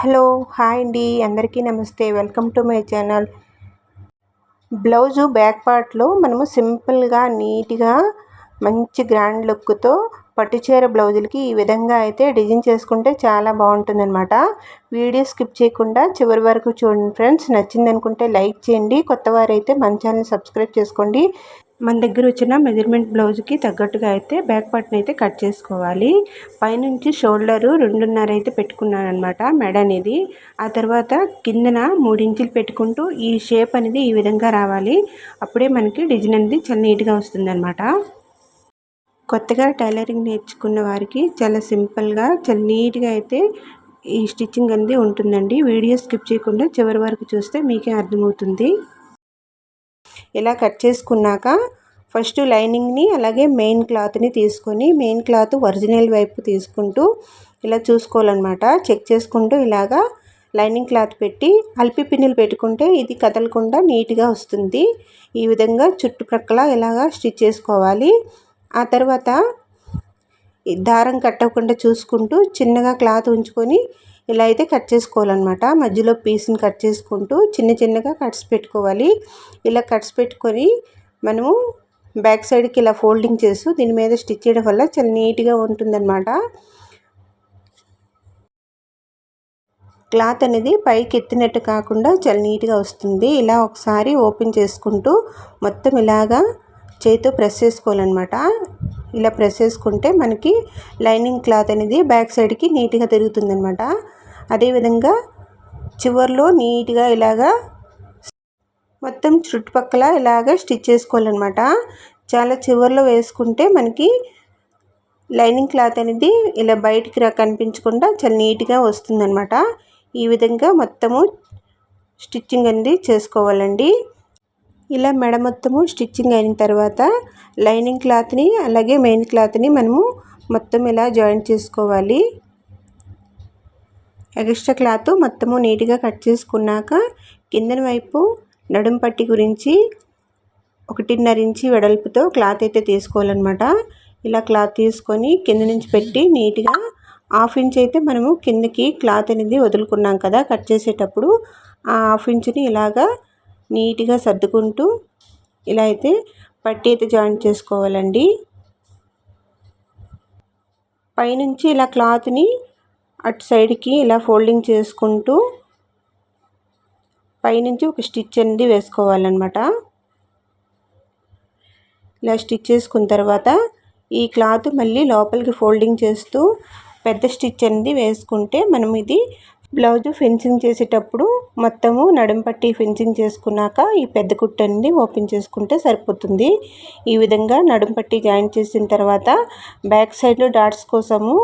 Hello hi అండి. అందరికీ నమస్తే. Welcome to my channel. Blouse back పార్ట్లో మనము సింపుల్గా నీట్గా మంచి గ్రాండ్ లుక్తో పట్టుచీర బ్లౌజులకి ఈ విధంగా అయితే డిజైన్ చేసుకుంటే చాలా బాగుంటుందన్నమాట. వీడియో స్కిప్ చేయకుండా చివరి వరకు చూడండి ఫ్రెండ్స్. నచ్చిందనుకుంటే లైక్ చేయండి. కొత్త వారైతే మన ఛానల్ సబ్స్క్రైబ్ చేసుకోండి. మన దగ్గర వచ్చిన మెజర్మెంట్ బ్లౌజ్కి తగ్గట్టుగా అయితే బ్యాక్ పార్ట్ని అయితే కట్ చేసుకోవాలి. పైనుంచి షోల్డరు రెండున్నర అయితే పెట్టుకున్నాను అనమాట మెడ అనేది. ఆ తర్వాత కిందన మూడించులు పెట్టుకుంటూ ఈ షేప్ అనేది ఈ విధంగా రావాలి. అప్పుడే మనకి డిజైన్ అనేది చాలా నీట్గా వస్తుందన్నమాట. కొత్తగా టైలరింగ్ నేర్చుకున్న వారికి చాలా సింపుల్గా చాలా నీట్గా అయితే ఈ స్టిచ్చింగ్ అనేది ఉంటుందండి. వీడియో స్కిప్ చేయకుండా చివరి వరకు చూస్తే మీకే అర్థమవుతుంది. ఇలా కట్ చేసుకున్నాక ఫస్ట్ లైనింగ్ని అలాగే మెయిన్ క్లాత్ని తీసుకొని మెయిన్ క్లాత్ ఒరిజినల్ వైపు తీసుకుంటూ ఇలా చూసుకోవాలన్నమాట. చెక్ చేసుకుంటూ ఇలాగా లైనింగ్ క్లాత్ పెట్టి అల్పి పిన్నులు పెట్టుకుంటే ఇది కదలకుండా నీట్గా వస్తుంది. ఈ విధంగా చుట్టుప్రక్కల ఇలాగా స్టిచ్ చేసుకోవాలి. ఆ తర్వాత దారం కట్టకుండా చూసుకుంటూ చిన్నగా క్లాత్ ఉంచుకొని ఇలా అయితే కట్ చేసుకోవాలన్నమాట. మధ్యలో పీస్ని కట్ చేసుకుంటూ చిన్న చిన్నగా కట్స్ పెట్టుకోవాలి. ఇలా కట్స్ పెట్టుకొని మనము బ్యాక్ సైడ్కి ఇలా ఫోల్డింగ్ చేస్తూ దీని మీద స్టిచ్ చేయడం వల్ల చాలా నీట్గా ఉంటుందన్నమాట. క్లాత్ అనేది పైకి ఎత్తినట్టు కాకుండా చాలా నీట్గా వస్తుంది. ఇలా ఒకసారి ఓపెన్ చేసుకుంటూ మొత్తం ఇలాగా చేతితో ప్రెస్ చేసుకోవాలన్నమాట. ఇలా ప్రెస్ చేసుకుంటే మనకి లైనింగ్ క్లాత్ అనేది బ్యాక్ సైడ్కి నీట్గా తిరుగుతుంది అనమాట అదేవిధంగా చివర్లో నీట్గా ఇలాగా మొత్తం చుట్టుపక్కల ఇలాగ స్టిచ్ చేసుకోవాలన్నమాట. చాలా చివర్లో వేసుకుంటే మనకి లైనింగ్ క్లాత్ అనేది ఇలా బయటికి రా కనిపించకుండా చాలా నీట్గా వస్తుందన్నమాట. ఈ విధంగా మొత్తము స్టిచ్చింగ్ అనేది చేసుకోవాలండి. ఇలా మెడ మొత్తము స్టిచ్చింగ్ అయిన తర్వాత లైనింగ్ క్లాత్ని అలాగే మెయిన్ క్లాత్ని మనము మొత్తం ఇలా జాయింట్ చేసుకోవాలి. ఎక్స్ట్రా క్లాత్ మొత్తము నీట్గా కట్ చేసుకున్నాక కిందన వైపు నడుం పట్టి గురించి ఒకటిన్నర ఇంచి వెడల్పుతో క్లాత్ అయితే తీసుకోవాలన్నమాట. ఇలా క్లాత్ తీసుకొని కింద నుంచి పెట్టి నీట్గా హాఫ్ ఇంచ్ అయితే మనము కిందకి క్లాత్ అనేది వదులుకున్నాం కదా కట్ చేసేటప్పుడు. ఆ హాఫ్ ఇంచుని ఇలాగా నీట్గా సర్దుకుంటూ ఇలా అయితే పట్టి అయితే జాయింట్ చేసుకోవాలండి. పైనుంచి ఇలా క్లాత్ని అటు సైడ్కి ఇలా ఫోల్డింగ్ చేసుకుంటూ పైనుంచి ఒక స్టిచ్ అనేది వేసుకోవాలన్నమాట. ఇలా స్టిచ్ చేసుకున్న తర్వాత ఈ క్లాత్ మళ్ళీ లోపలికి ఫోల్డింగ్ చేస్తూ పెద్ద స్టిచ్ అనేది వేసుకుంటే మనం ఇది బ్లౌజ్ ఫెన్సింగ్ చేసేటప్పుడు మొత్తము నడుం పట్టి చేసుకున్నాక ఈ పెద్ద కుట్టు అనేది ఓపెన్ చేసుకుంటే సరిపోతుంది. ఈ విధంగా నడుం పట్టి జాయిన్ చేసిన తర్వాత బ్యాక్ సైడ్లో డాట్స్ కోసము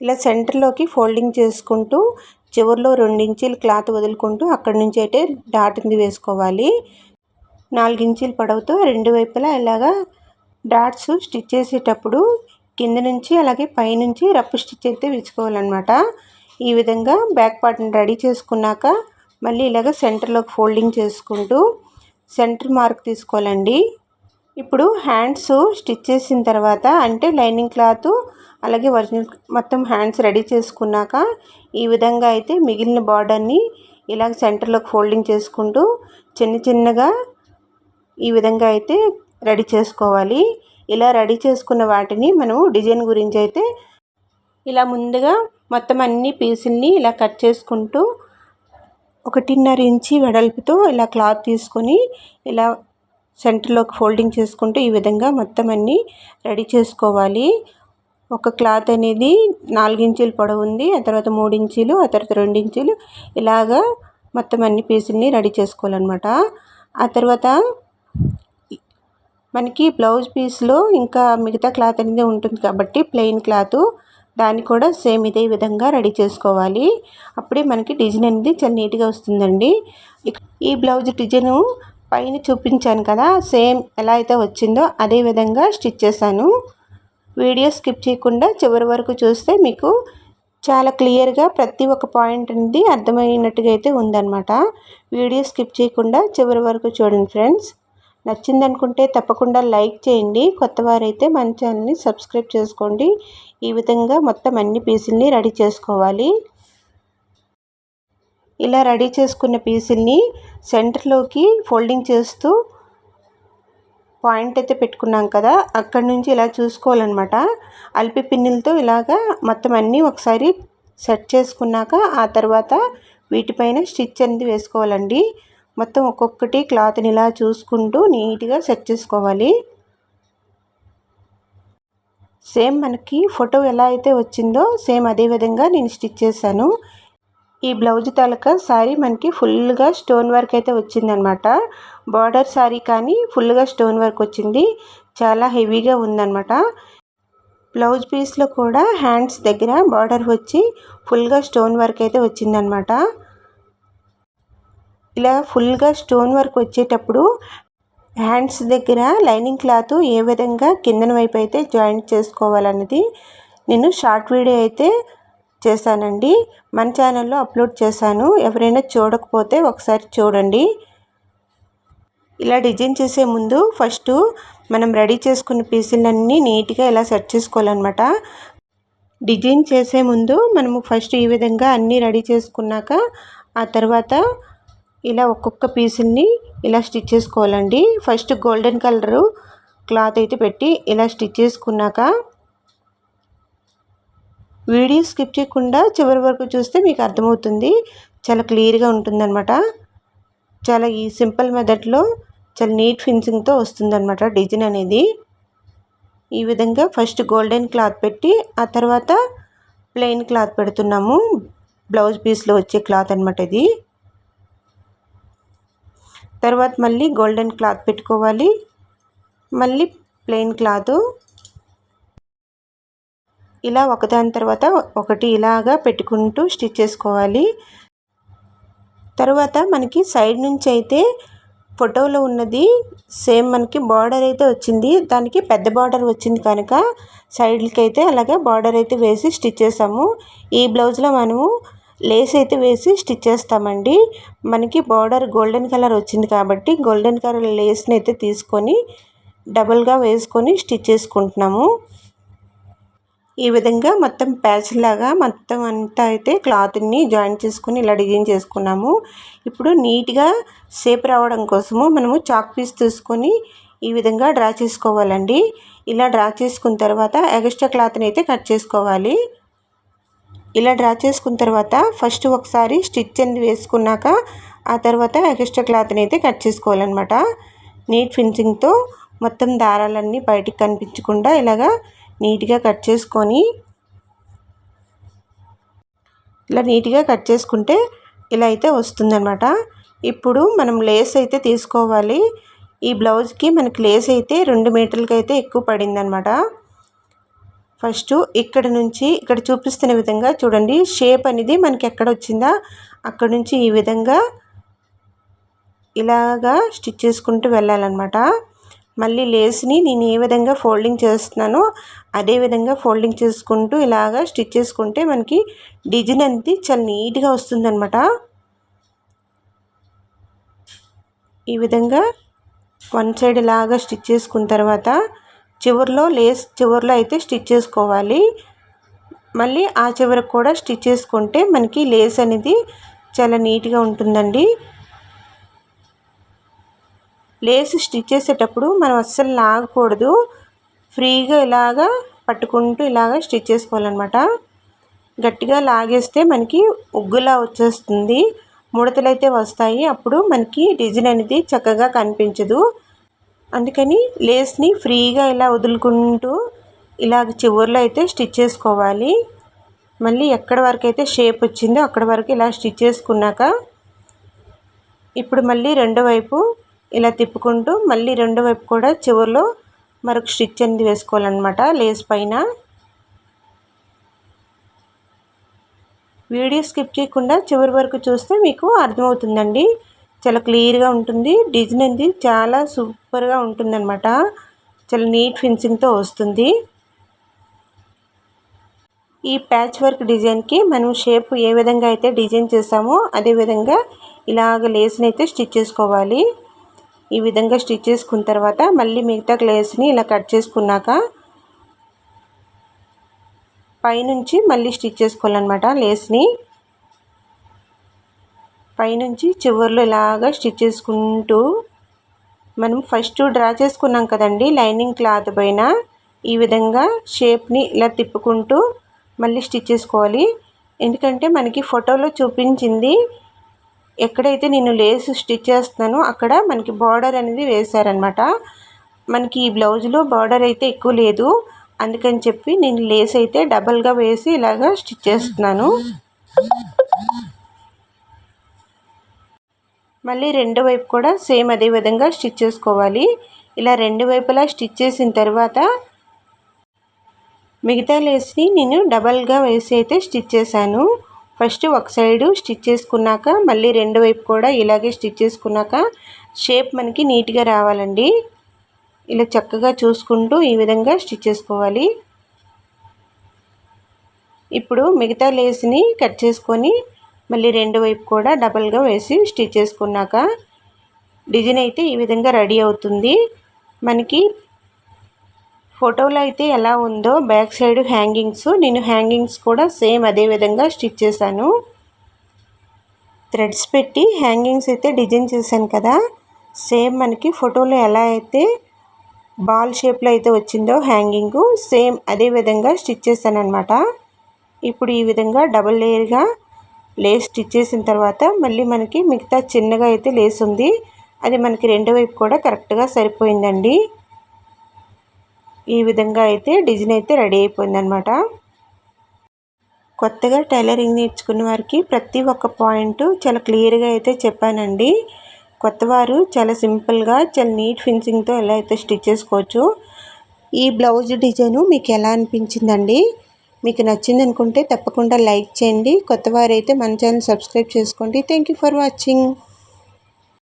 ఇలా సెంటర్లోకి ఫోల్డింగ్ చేసుకుంటూ చివరిలో ఇంచీలు క్లాత్ వదులుకుంటూ అక్కడి నుంచి అయితే డాట్ని వేసుకోవాలి. నాలుగించీలు పొడవుతో రెండు వైపులా ఇలాగా డాట్స్ స్టిచ్ చేసేటప్పుడు కింద నుంచి అలాగే పైనుంచి రప్పు స్టిచ్ అయితే వేసుకోవాలన్నమాట. ఈ విధంగా బ్యాక్ పార్ట్ని రెడీ చేసుకున్నాక మళ్ళీ ఇలాగ సెంటర్లోకి ఫోల్డింగ్ చేసుకుంటూ సెంటర్ మార్క్ తీసుకోవాలండి. ఇప్పుడు హ్యాండ్స్ స్టిచ్ చేసిన తర్వాత అంటే లైనింగ్ క్లాత్ అలాగే ఒరిజినల్ మొత్తం హ్యాండ్స్ రెడీ చేసుకున్నాక ఈ విధంగా అయితే మిగిలిన బార్డర్ని ఇలాగ సెంటర్లోకి ఫోల్డింగ్ చేసుకుంటూ చిన్న చిన్నగా ఈ విధంగా అయితే రెడీ చేసుకోవాలి. ఇలా రెడీ చేసుకున్న వాటిని మనము డిజైన్ గురించి అయితే ఇలా ముందుగా మొత్తం అన్ని పీసుల్ని ఇలా కట్ చేసుకుంటూ ఒకటిన్నర ఇంచి వెడల్పుతో ఇలా క్లాత్ తీసుకొని ఇలా సెంటర్లోకి ఫోల్డింగ్ చేసుకుంటూ ఈ విధంగా మొత్తం అన్నీ రెడీ చేసుకోవాలి. ఒక క్లాత్ అనేది నాలుగు పొడవు ఉంది ఆ తర్వాత మూడు ఇంచులు ఆ తర్వాత రెండు ఇంచులు ఇలాగా మొత్తం అన్ని పీసుల్ని రెడీ చేసుకోవాలన్నమాట. ఆ తర్వాత మనకి బ్లౌజ్ పీస్లో ఇంకా మిగతా క్లాత్ అనేది ఉంటుంది కాబట్టి ప్లెయిన్ క్లాత్ దాన్ని కూడా సేమ్ ఇదే విధంగా రెడీ చేసుకోవాలి. అప్పుడే మనకి డిజైన్ అనేది చాలా నీట్గా వస్తుందండి. ఈ బ్లౌజ్ డిజైను పైన చూపించాను కదా సేమ్ ఎలా అయితే వచ్చిందో అదే విధంగా స్టిచ్ చేశాను. వీడియో స్కిప్ చేయకుండా చివరి వరకు చూస్తే మీకు చాలా క్లియర్గా ప్రతి ఒక్క పాయింట్ అనేది అర్థమైనట్టుగా అయితే ఉందన్నమాట. వీడియో స్కిప్ చేయకుండా చివరి వరకు చూడండి ఫ్రెండ్స్. నచ్చిందనుకుంటే తప్పకుండా లైక్ చేయండి. కొత్త వారైతే మన ఛానల్ని సబ్స్క్రైబ్ చేసుకోండి. ఈ విధంగా మొత్తం అన్ని పీసుల్ని రెడీ చేసుకోవాలి. ఇలా రెడీ చేసుకున్న పీసుల్ని సెంటర్లోకి ఫోల్డింగ్ చేస్తూ పాయింట్ అయితే పెట్టుకున్నాం కదా అక్కడి నుంచి ఇలా చూసుకోవాలన్నమాట. అల్పి పిన్నులతో ఇలాగా మొత్తం అన్నీ ఒకసారి సెట్ చేసుకున్నాక ఆ తర్వాత వీటిపైన స్టిచ్ అనేది వేసుకోవాలండి. మొత్తం ఒక్కొక్కటి క్లాత్ని ఇలా చూసుకుంటూ నీట్గా సెట్ చేసుకోవాలి. సేమ్ మనకి ఫోటో ఎలా అయితే వచ్చిందో సేమ్ అదే విధంగా నేను స్టిచ్ చేశాను. ఈ బ్లౌజ్ తాలూకా శారీ మనకి ఫుల్గా స్టోన్ వర్క్ అయితే వచ్చిందనమాట బార్డర్ శారీ కానీ ఫుల్గా స్టోన్ వర్క్ వచ్చింది. చాలా హెవీగా ఉందన్నమాట. బ్లౌజ్ పీస్లో కూడా హ్యాండ్స్ దగ్గర బార్డర్ వచ్చి ఫుల్గా స్టోన్ వర్క్ అయితే వచ్చిందనమాట ఇలా ఫుల్గా స్టోన్ వర్క్ వచ్చేటప్పుడు హ్యాండ్స్ దగ్గర లైనింగ్ క్లాత్ ఏ విధంగా కిందన వైపు అయితే జాయింట్ చేసుకోవాలన్నది నేను షార్ట్ వీడియో అయితే చేశానండి. మన ఛానల్లో అప్లోడ్ చేశాను. ఎవరైనా చూడకపోతే ఒకసారి చూడండి. ఇలా డిజైన్ చేసే ముందు ఫస్ట్ మనం రెడీ చేసుకున్న పీసులన్నీ నీట్గా ఇలా సెట్ చేసుకోవాలన్నమాట. డిజైన్ చేసే ముందు మనము ఫస్ట్ ఈ విధంగా అన్నీ రెడీ చేసుకున్నాక ఆ తర్వాత ఇలా ఒక్కొక్క పీసుల్ని ఇలా స్టిచ్ చేసుకోవాలండి. ఫస్ట్ గోల్డెన్ కలరు క్లాత్ అయితే పెట్టి ఇలా స్టిచ్ చేసుకున్నాక వీడియో స్కిప్ చేయకుండా చివరి వరకు చూస్తే మీకు అర్థమవుతుంది. చాలా క్లియర్గా ఉంటుందన్నమాట. చాలా ఈ సింపుల్ మెథడ్లో చాలా నీట్ ఫినిషింగ్తో వస్తుందన్నమాట డిజైన్ అనేది. ఈ విధంగా ఫస్ట్ గోల్డెన్ క్లాత్ పెట్టి ఆ తర్వాత ప్లెయిన్ క్లాత్ పెడుతున్నాము. బ్లౌజ్ పీస్లో వచ్చే క్లాత్ అనమాట ఇది. తర్వాత మళ్ళీ గోల్డెన్ క్లాత్ పెట్టుకోవాలి. మళ్ళీ ప్లెయిన్ క్లాత్. ఇలా ఒకదాని తర్వాత ఒకటి ఇలాగా పెట్టుకుంటూ స్టిచ్ చేసుకోవాలి. తర్వాత మనకి సైడ్ నుంచి అయితే ఫోటోలో ఉన్నది. సేమ్ మనకి బార్డర్ అయితే వచ్చింది. దానికి పెద్ద బార్డర్ వచ్చింది కనుక సైడ్లకి అయితే అలాగే బార్డర్ అయితే వేసి స్టిచ్ చేసాము ఈ బ్లౌజ్లో మనము లేస్ అయితే వేసి స్టిచ్ చేస్తామండి. మనకి బార్డర్ గోల్డెన్ కలర్ వచ్చింది కాబట్టి గోల్డెన్ కలర్ లేస్ని అయితే తీసుకొని డబుల్గా వేసుకొని స్టిచ్ చేసుకుంటున్నాము. ఈ విధంగా మొత్తం ప్యాచ్ లాగా మొత్తం అంతా అయితే క్లాత్ని జాయిన్ చేసుకుని ఇలా డిజైన్ చేసుకున్నాము. ఇప్పుడు నీట్గా షేప్ రావడం కోసము మనము చాక్ పీస్ తీసుకొని ఈ విధంగా డ్రా చేసుకోవాలండి. ఇలా డ్రా చేసుకున్న తర్వాత ఎగస్ట్రా క్లాత్ని అయితే కట్ చేసుకోవాలి. ఇలా డ్రా చేసుకున్న తర్వాత ఫస్ట్ ఒకసారి స్టిచ్ అనేది వేసుకున్నాక ఆ తర్వాత ఎగస్ట్రా క్లాత్ని అయితే కట్ చేసుకోవాలన్నమాట. నీట్ ఫినిషింగ్తో మొత్తం దారాలన్నీ బయటికి కనిపించకుండా ఇలాగా నీట్గా కట్ చేసుకొని ఇలా నీట్గా కట్ చేసుకుంటే ఇలా అయితే వస్తుందన్నమాట. ఇప్పుడు మనం లేస్ అయితే తీసుకోవాలి. ఈ బ్లౌజ్కి మనకి లేస్ అయితే రెండు మీటర్లకి అయితే ఎక్కువ పడిందనమాట ఫస్ట్ ఇక్కడ నుంచి ఇక్కడ చూపిస్తున్న విధంగా చూడండి. షేప్ అనేది మనకి ఎక్కడ వచ్చిందా అక్కడ నుంచి ఈ విధంగా ఇలాగా స్టిచ్ చేసుకుంటూ వెళ్ళాలన్నమాట. మళ్ళీ లేస్ని నేను ఏ విధంగా ఫోల్డింగ్ చేస్తున్నానో అదే విధంగా ఫోల్డింగ్ చేసుకుంటూ ఇలాగా స్టిచ్ చేసుకుంటే మనకి డిజైన్ అనేది చాలా నీట్గా వస్తుందన్నమాట. ఈ విధంగా వన్ సైడ్ ఇలాగా స్టిచ్ చేసుకున్న తర్వాత చివరిలో లేస్ చివరిలో అయితే స్టిచ్ చేసుకోవాలి. మళ్ళీ ఆ చివరికి కూడా స్టిచ్ చేసుకుంటే మనకి లేస్ అనేది చాలా నీట్గా ఉంటుందండి. లేస్ స్టిచ్ చేసేటప్పుడు మనం అస్సలు లాగకూడదు. ఫ్రీగా ఇలాగా పట్టుకుంటూ ఇలాగ స్టిచ్ చేసుకోవాలన్నమాట. గట్టిగా లాగేస్తే మనకి ఉగ్గులా వచ్చేస్తుంది. ముడతలు అయితే వస్తాయి. అప్పుడు మనకి డిజైన్ అనేది చక్కగా కనిపించదు. అందుకని లేస్ని ఫ్రీగా ఇలా వదులుకుంటూ ఇలాగ చివరిలో అయితే స్టిచ్ చేసుకోవాలి. మళ్ళీ ఎక్కడ వరకు అయితే షేప్ వచ్చిందో అక్కడ వరకు ఇలా స్టిచ్ చేసుకున్నాక ఇప్పుడు మళ్ళీ రెండో వైపు ఇలా తిప్పుకుంటూ మళ్ళీ రెండో వైపు కూడా చివరిలో మరొక స్టిచ్ అనేది వేసుకోవాలన్నమాట. లేస్ పైన. వీడియో స్కిప్ చేయకుండా చివరి వరకు చూస్తే మీకు అర్థమవుతుందండి. చాలా క్లియర్గా ఉంటుంది. డిజైన్ అనేది చాలా సూపర్గా ఉంటుందన్నమాట. చాలా నీట్ ఫినిషింగ్తో వస్తుంది. ఈ ప్యాచ్ వర్క్ డిజైన్కి మనం షేప్ ఏ విధంగా అయితే డిజైన్ చేసామో అదే విధంగా ఇలాగ లేస్ని అయితే స్టిచ్ చేసుకోవాలి. ఈ విధంగా స్టిచ్ చేసుకున్న తర్వాత మళ్ళీ మిగతా క్లేస్ని ఇలా కట్ చేసుకున్నాక పైనుంచి మళ్ళీ స్టిచ్ చేసుకోవాలన్నమాట లేస్ని పైనుంచి చివర్లో ఇలాగా స్టిచ్ చేసుకుంటూ మనం ఫస్ట్ డ్రా చేసుకున్నాం కదండి లైనింగ్ క్లాత్ పైన. ఈ విధంగా షేప్ని ఇలా తిప్పుకుంటూ మళ్ళీ స్టిచ్ చేసుకోవాలి. ఎందుకంటే మనకి ఫోటోలో చూపించింది ఎక్కడైతే నేను లేస్ స్టిచ్ చేస్తున్నానో అక్కడ మనకి బార్డర్ అనేది వేశారనమాట మనకి ఈ బ్లౌజ్లో బార్డర్ అయితే ఎక్కువ లేదు. అందుకని చెప్పి నేను లేస్ అయితే డబల్గా వేసి ఇలాగా స్టిచ్ చేస్తున్నాను. మళ్ళీ రెండు వైపు కూడా సేమ్ అదే విధంగా స్టిచ్ చేసుకోవాలి. ఇలా రెండు వైపులా స్టిచ్ చేసిన తర్వాత మిగతా లేస్ని నేను డబల్గా వేసి అయితే స్టిచ్ చేశాను. ఫస్ట్ ఒక సైడు స్టిచ్ చేసుకున్నాక మళ్ళీ రెండు వైపు కూడా ఇలాగే స్టిచ్ చేసుకున్నాక షేప్ మనకి నీట్గా రావాలండి. ఇలా చక్కగా చూసుకుంటూ ఈ విధంగా స్టిచ్ చేసుకోవాలి. ఇప్పుడు మిగతా లేస్ని కట్ చేసుకొని మళ్ళీ రెండు వైపు కూడా డబల్గా వేసి స్టిచ్ చేసుకున్నాక డిజైన్ అయితే ఈ విధంగా రెడీ అవుతుంది. మనకి ఫోటోలో అయితే ఎలా ఉందో బ్యాక్ సైడ్ హ్యాంగింగ్స్ నేను హ్యాంగింగ్స్ కూడా సేమ్ అదే విధంగా స్టిచ్ చేశాను. థ్రెడ్స్ పెట్టి హ్యాంగింగ్స్ అయితే డిజైన్ చేశాను కదా. సేమ్ మనకి ఫోటోలో ఎలా అయితే బాల్ షేప్లో అయితే వచ్చిందో హ్యాంగింగ్ సేమ్ అదే విధంగా స్టిచ్ చేశాను అనమాట ఇప్పుడు ఈ విధంగా డబల్ లేయర్గా లేస్ స్టిచ్ చేసిన తర్వాత మళ్ళీ మనకి మిగతా చిన్నగా అయితే లేస్ ఉంది. అది మనకి రెండు వైపు కూడా కరెక్ట్గా సరిపోయిందండి. ఈ విధంగా అయితే డిజైన్ అయితే రెడీ అయిపోయిందనమాట కొత్తగా టైలరింగ్ నేర్చుకున్న వారికి ప్రతి ఒక్క పాయింట్ చాలా క్లియర్గా అయితే చెప్పానండి. కొత్తవారు చాలా సింపుల్గా చాలా నీట్ ఫినిషింగ్తో ఎలా అయితే స్టిచ్ చేసుకోవచ్చు. ఈ బ్లౌజ్ డిజైను మీకు ఎలా అనిపించిందండి? మీకు నచ్చింది అనుకుంటే తప్పకుండా లైక్ చేయండి. కొత్తవారైతే మన ఛానల్ సబ్స్క్రైబ్ చేసుకోండి. Thank you for watching.